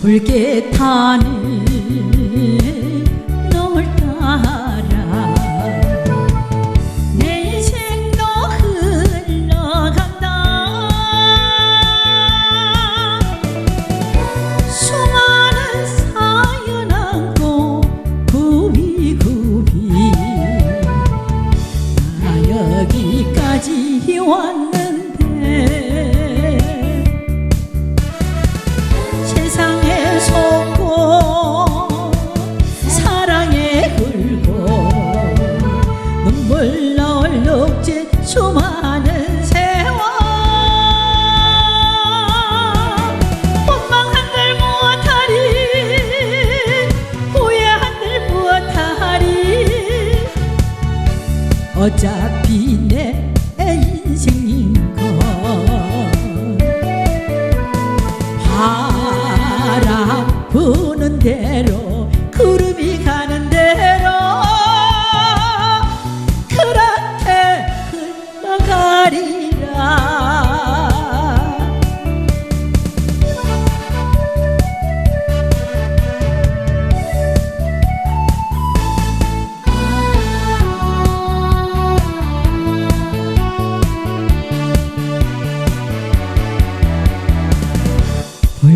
붉게 타는 너물 따라 내 인생도 흘러간다. 수많은 사연 안고 굽이굽이 나 여기까지 왔는 녹지 수많은 세월. 원망 한들 무엇하리 후회 한들 무엇하리. 어차피 내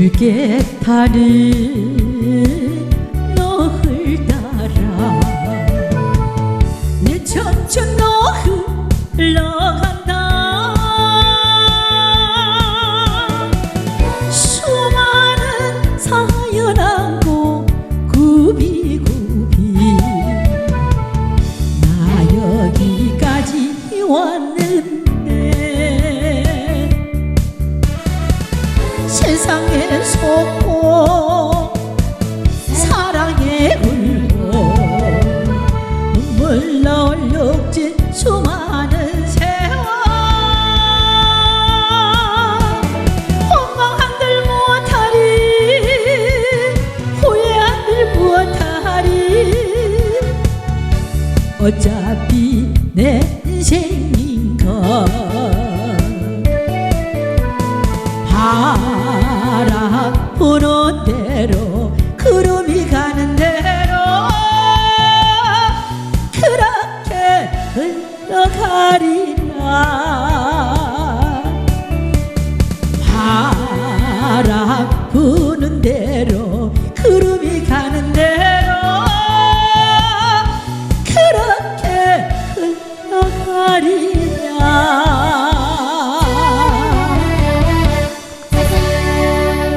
붉게 타는 너를 따라. 내 청춘 너흘 어차피 내 인생인 것 바람 부는 대로 구름이 가는 대로 그렇게 흘러가리라. 바람 부는 대로 구름이 가는 대로